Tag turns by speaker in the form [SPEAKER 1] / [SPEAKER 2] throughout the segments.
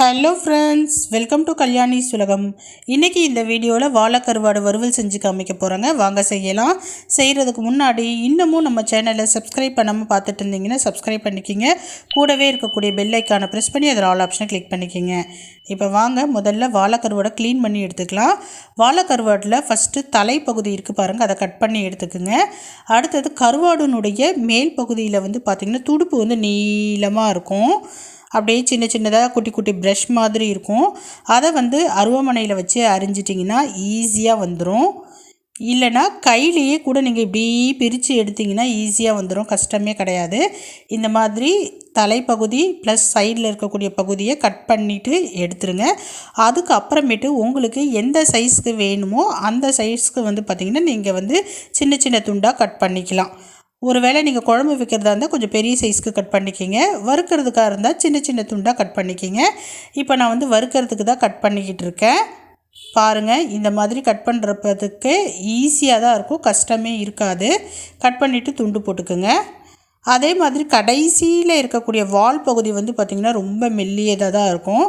[SPEAKER 1] Hello friends welcome to Kalyani Sulagam இன்றைக்கி இந்த வீடியோவில் வாழைக்கருவாடு வறுவல் செஞ்சு காமிக்க போகிறேங்க வாங்க செய்யலாம். செய்கிறதுக்கு முன்னாடி இன்னமும் நம்ம சேனலை சப்ஸ்கிரைப் பண்ணாமல் பார்த்துட்டு இருந்தீங்கன்னா சப்ஸ்கிரைப் பண்ணிக்கிங்க. கூடவே இருக்கக்கூடிய பெல் ஐக்கானை ப்ரெஸ் பண்ணி அதில் ஆல் ஆப்ஷனை கிளிக் பண்ணிக்கிங்க. இப்போ வாங்க முதல்ல வாழைக்கருவாடை க்ளீன் பண்ணி எடுத்துக்கலாம். வாழைக்கருவாடில் ஃபஸ்ட்டு தலைப்பகுதி இருக்குது பாருங்கள் அதை கட் பண்ணி எடுத்துக்குங்க. அடுத்தது கருவாடுனுடைய மேல் பகுதியில் வந்து பார்த்திங்கன்னா துடுப்பு வந்து நீளமாக இருக்கும். அப்படியே சின்ன சின்னதாக குட்டி குட்டி ப்ரஷ் மாதிரி இருக்கும். அதை வந்து அருவமனையில் வச்சு அரிஞ்சிட்டிங்கன்னா ஈஸியாக வந்துடும் இல்லைனா கையிலேயே கூட நீங்கள் இப்படி பிரித்து எடுத்திங்கன்னா ஈஸியாக வந்துடும் கஷ்டமே கிடையாது. இந்த மாதிரி தலைப்பகுதி ப்ளஸ் சைடில் இருக்கக்கூடிய பகுதியை கட் பண்ணிவிட்டு எடுத்துருங்க. அதுக்கு அப்புறமேட்டு உங்களுக்கு எந்த சைஸ்க்கு வேணுமோ அந்த சைஸ்க்கு வந்து பார்த்திங்கன்னா நீங்கள் வந்து சின்ன சின்ன துண்டாக கட் பண்ணிக்கலாம். ஒருவேளை நீங்கள் குழம்பு வைக்கிறதா இருந்தால் கொஞ்சம் பெரிய சைஸ்க்கு கட் பண்ணிக்கிங்க. வறுக்கிறதுக்காக இருந்தால் சின்ன சின்ன துண்டாக கட் பண்ணிக்கிங்க. இப்போ நான் வந்து வறுக்கிறதுக்கு தான் கட் பண்ணிக்கிட்டு இருக்கேன். பாருங்கள் இந்த மாதிரி கட் பண்ணுறப்பதுக்கு ஈஸியாக தான் இருக்கும். கஷ்டமே இருக்காது. கட் பண்ணிவிட்டு துண்டு போட்டுக்குங்க. அதே மாதிரி கடைசியில் இருக்கக்கூடிய வால் பகுதி வந்து பார்த்திங்கன்னா ரொம்ப மெல்லியதாக தான் இருக்கும்.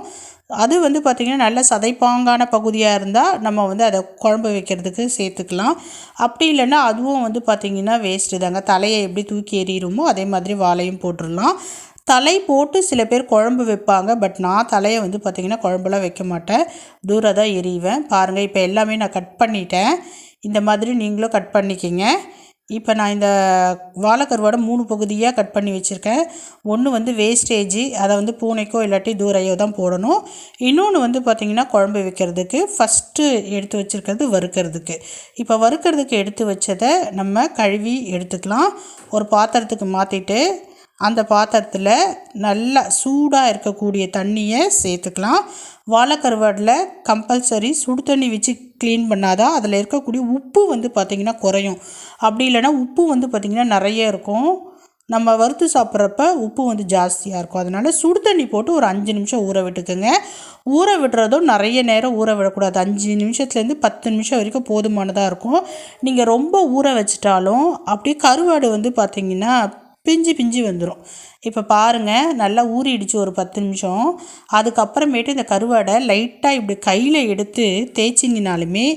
[SPEAKER 1] அது வந்து பார்த்திங்கன்னா நல்ல சதைப்பாங்கான பகுதியாக இருந்தால் நம்ம வந்து அதை குழம்பு வைக்கிறதுக்கு சேர்த்துக்கலாம். அப்படி இல்லைன்னா அதுவும் வந்து பார்த்திங்கன்னா வேஸ்ட்டு தாங்க. தலையை எப்படி தூக்கி எறிகிறோமோ அதே மாதிரி வாழையும் போட்டுடலாம் தலை போட்டு சில பேர் குழம்பு வைப்பாங்க. பட் நான் தலையை வந்து பார்த்திங்கன்னா குழம்புலாம் வைக்க மாட்டேன். தூரம் தான் எறிவேன். பாருங்கள் இப்போ எல்லாமே நான் கட் பண்ணிட்டேன். இந்த மாதிரி நீங்களும் கட் பண்ணிக்கிங்க. இப்போ நான் இந்த வாழைக்கருவாடை மூணு பகுதியாக கட் பண்ணி வச்சுருக்கேன். ஒன்று வந்து வேஸ்டேஜி அதை வந்து பூனைக்கோ இல்லாட்டி தூரையோ தான் போடணும். இன்னொன்று வந்து பார்த்திங்கன்னா குழம்பு வைக்கிறதுக்கு ஃபஸ்ட்டு எடுத்து வச்சுருக்கிறது வறுக்கிறதுக்கு. இப்போ வறுக்கிறதுக்கு எடுத்து வச்சதை நம்ம கழுவி எடுத்துக்கலாம். ஒரு பாத்திரத்துக்கு மாற்றிட்டு அந்த பாத்திரத்தில் நல்லா சூடாக இருக்கக்கூடிய தண்ணியை சேர்த்துக்கலாம். வாழைக்கருவாடில் கம்பல்சரி சுடு தண்ணி வச்சு க்ளீன் பண்ணாதான் அதில் இருக்கக்கூடிய உப்பு வந்து பார்த்திங்கன்னா குறையும். அப்படி இல்லைன்னா உப்பு வந்து பார்த்திங்கன்னா நிறைய இருக்கும். நம்ம வறுத்து சாப்பிட்றப்ப உப்பு வந்து ஜாஸ்தியாக இருக்கும். அதனால் சுடு தண்ணி போட்டு ஒரு அஞ்சு நிமிஷம் ஊற விட்டுக்குங்க. ஊற விடுறதும் நிறைய நேரம் ஊற விடக்கூடாது. அஞ்சு நிமிஷத்துலேருந்து பத்து நிமிஷம் வரைக்கும் போதுமானதாக இருக்கும். நீங்கள் ரொம்ப ஊற வச்சிட்டாலும் அப்படியே கருவாடு வந்து பார்த்திங்கன்னா பிஞ்சு பிஞ்சு வந்துடும் இப்போ பாருங்கள் நல்லா ஊறிடுச்சு ஒரு பத்து நிமிஷம். அதுக்கப்புறமேட்டு இந்த கருவாடை லைட்டாக இப்படி கையில் எடுத்து தேய்ச்சிங்கனாலுமே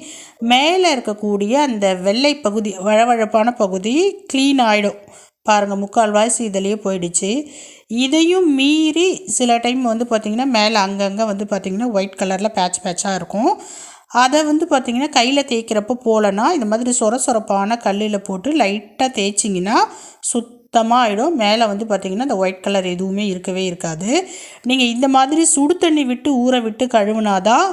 [SPEAKER 1] மேலே இருக்கக்கூடிய அந்த வெள்ளை பகுதி வழவழப்பான பகுதி க்ளீன் ஆகிடும் பாருங்கள் முக்கால்வாசி இதிலேயே போயிடுச்சு. இதையும் மீறி சில டைம் வந்து பார்த்திங்கன்னா மேலே அங்கங்கே வந்து பார்த்திங்கன்னா ஒயிட் கலரில் பேட்ச் பேட்சாக இருக்கும். அதை வந்து பார்த்திங்கன்னா கையில் தேய்க்கிறப்போ போகலன்னா இந்த மாதிரி சொர சொரப்பான கல்லில் போட்டு லைட்டாக தேய்ச்சிங்கன்னா சுத் சுத்தமாக ஆகிடும் மேலே வந்து பார்த்திங்கன்னா இந்த ஒயிட் கலர் எதுவுமே இருக்கவே இருக்காது. நீங்கள் இந்த மாதிரி சுடு தண்ணி விட்டு ஊற விட்டு கழுவுனாதான்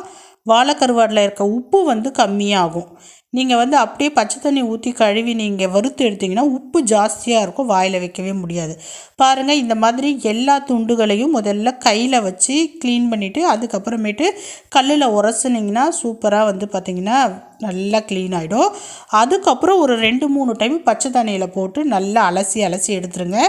[SPEAKER 1] வாழைக்கருவாடில் இருக்க உப்பு வந்து கம்மியாகும். நீங்கள் வந்து அப்படியே பச்சை தண்ணி ஊற்றி கழுவி நீங்கள் வறுத்து எடுத்திங்கன்னா உப்பு ஜாஸ்தியாக இருக்கும் வாயில் வைக்கவே முடியாது. பாருங்கள் இந்த மாதிரி எல்லா துண்டுகளையும் முதல்ல கையில் வச்சு க்ளீன் பண்ணிவிட்டு அதுக்கப்புறமேட்டு கல்லில் உரசுனிங்கன்னா சூப்பராக வந்து பார்த்திங்கன்னா நல்லா க்ளீன் ஆகிடும் அதுக்கப்புறம் ஒரு ரெண்டு மூணு டைம் பச்சை தண்ணியில் போட்டு நல்லா அலசி அலசி எடுத்துருங்க.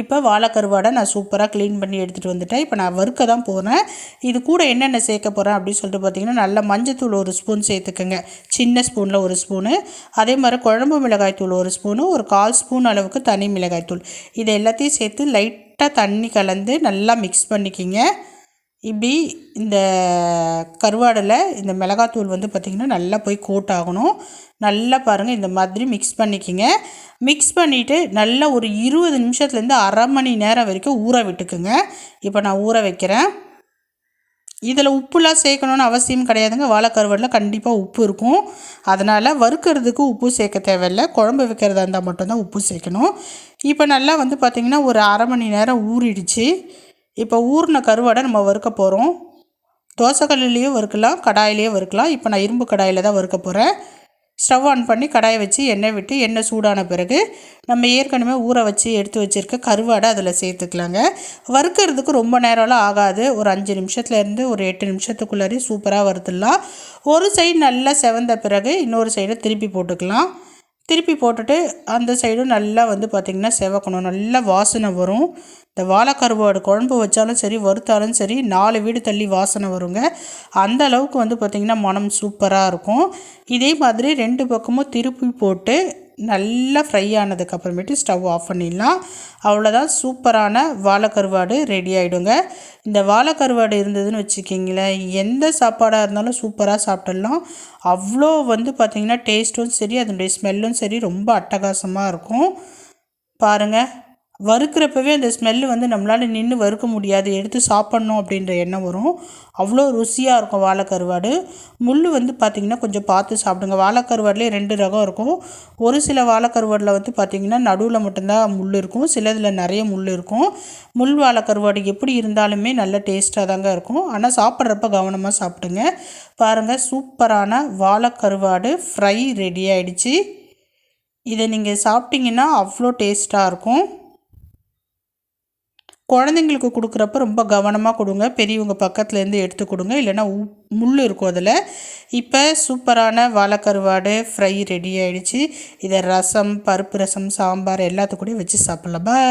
[SPEAKER 1] இப்போ வாழைக்கருவாடை நான் சூப்பராக க்ளீன் பண்ணி எடுத்துகிட்டு வந்துட்டேன். இப்போ நான் வறுக்க தான் போகிறேன் இது கூட என்னென்ன சேர்க்க போகிறேன் அப்படின்னு சொல்லிட்டு பார்த்தீங்கன்னா நல்லா மஞ்சத்தூள் ஒரு ஸ்பூன் சேர்த்துக்கோங்க. சின்ன ஸ்பூனில் ஒரு ஸ்பூனு அதே மாதிரி குழம்பு மிளகாய் தூள் ஒரு ஸ்பூனு ஒரு கால் ஸ்பூன் அளவுக்கு தனி மிளகாய் தூள். இது எல்லாத்தையும் சேர்த்து லைட்டாக தண்ணி கலந்து நல்லா மிக்ஸ் பண்ணிக்கிங்க. இப்படி இந்த கருவாடில் இந்த மிளகாத்தூள் வந்து பார்த்திங்கன்னா நல்லா போய் கோட் ஆகணும். நல்லா பாருங்கள் இந்த மாதிரி மிக்ஸ் பண்ணிக்கிங்க. மிக்ஸ் பண்ணிவிட்டு நல்லா ஒரு இருபது நிமிஷத்துலேருந்து அரை மணி நேரம் வரைக்கும் ஊற விட்டுக்குங்க. இப்போ நான் ஊற வைக்கிறேன். இதில் உப்புலாம் சேர்க்கணுன்னு அவசியம் கிடையாதுங்க. வாழைக்கருவாடில் கண்டிப்பாக உப்பு இருக்கும். அதனால் வறுக்கிறதுக்கு உப்பு சேர்க்க தேவையில்லை. குழம்பு வைக்கிறதா இருந்தால் மட்டும்தான் உப்பு சேர்க்கணும். இப்போ நல்லா வந்து பார்த்திங்கன்னா ஒரு அரை மணி நேரம் ஊறிடுச்சு. இப்போ ஊறின கருவாடை நம்ம வறுக்க போகிறோம். தோசைக்கல்லையும் வறுக்கலாம் கடாயிலையும் வறுக்கலாம். இப்போ நான் இரும்பு கடாயில் தான் வறுக்க போகிறேன். ஸ்டவ் ஆன் பண்ணி கடாயை வச்சு எண்ணெய் விட்டு எண்ணெய் சூடான பிறகு நம்ம ஏற்கனவே ஊற வச்சு எடுத்து வச்சுருக்க கருவாடை அதில் சேர்த்துக்கலாங்க. வறுக்கிறதுக்கு ரொம்ப நேரம்லாம் ஆகாது. ஒரு அஞ்சு நிமிஷத்துலேருந்து ஒரு எட்டு நிமிஷத்துக்குள்ளாரையும் சூப்பராக வறுத்துடலாம். ஒரு சைடு நல்லா செவந்த பிறகு இன்னொரு சைடை திருப்பி போட்டுக்கலாம். திருப்பி போட்டுட்டு அந்த சைடும் நல்லா வந்து பார்த்திங்கன்னா செவக்கணும். நல்லா வாசனை வரும். இந்த வாழைக்கருவாடு குழம்பு வச்சாலும் சரி வறுத்தாலும் சரி நாலு வீடு தள்ளி வாசனை வருங்க. அந்த அளவுக்கு வந்து பார்த்திங்கன்னா மனம் சூப்பராக இருக்கும். இதே மாதிரி ரெண்டு பக்கமும் திருப்பி போட்டு நல்லா ஃப்ரை ஆனதுக்கப்புறமேட்டு ஸ்டவ் ஆஃப் பண்ணிடலாம். அவ்வளோதான் சூப்பரான வாழைக்கருவாடு ரெடி ஆகிடுங்க இந்த வாழைக்கருவாடு இருந்ததுன்னு வச்சுக்கிங்களேன் எந்த சாப்பாடாக இருந்தாலும் சூப்பராக சாப்பிட்டுடலாம் அவ்வளோ வந்து பார்த்திங்கன்னா டேஸ்ட்டும் சரி அதனுடைய ஸ்மெல்லும் சரி ரொம்ப அட்டகாசமாக இருக்கும். பாருங்கள் வறுக்கிறப்பவே அந்த ஸ்மெல்லு வந்து நம்மளால் நின்று வறுக்க முடியாது. எடுத்து சாப்பிட்ணும் அப்படின்ற எண்ணம் வரும். அவ்வளோ ருசியாக இருக்கும் வாழைக்கருவாடு. முள் வந்து பார்த்திங்கன்னா கொஞ்சம் பார்த்து சாப்பிடுங்க. வாழைக்கருவாடுலேயே ரெண்டு ரகம் இருக்கும். ஒரு சில வாழைக்கருவாடில் வந்து பார்த்திங்கன்னா நடுவில் மட்டும்தான் முள் இருக்கும். சிலதில் நிறைய முள் இருக்கும். முள் வாழைக்கருவாடு எப்படி இருந்தாலுமே நல்ல டேஸ்ட்டாக தாங்க இருக்கும். ஆனால் சாப்பிட்றப்ப கவனமாக சாப்பிடுங்க. பாருங்கள் சூப்பரான வாழைக்கருவாடு ஃப்ரை ரெடி ஆகிடுச்சு இதை நீங்கள் சாப்பிட்டிங்கன்னா அவ்வளோ டேஸ்ட்டாக இருக்கும். குழந்தைங்களுக்கு கொடுக்குறப்ப ரொம்ப கவனமாக கொடுங்க. பெரியவங்க பக்கத்துலேருந்து எடுத்து கொடுங்க. இல்லைன்னா முள் இருக்கும் அதில். இப்போ சூப்பரான வாழைக்கருவாடு ஃப்ரை ரெடி ஆகிடுச்சு இதை ரசம் பருப்பு ரசம் சாம்பார் எல்லாத்துக்கூடயும் வச்சு சாப்பிட்லாம். பாய்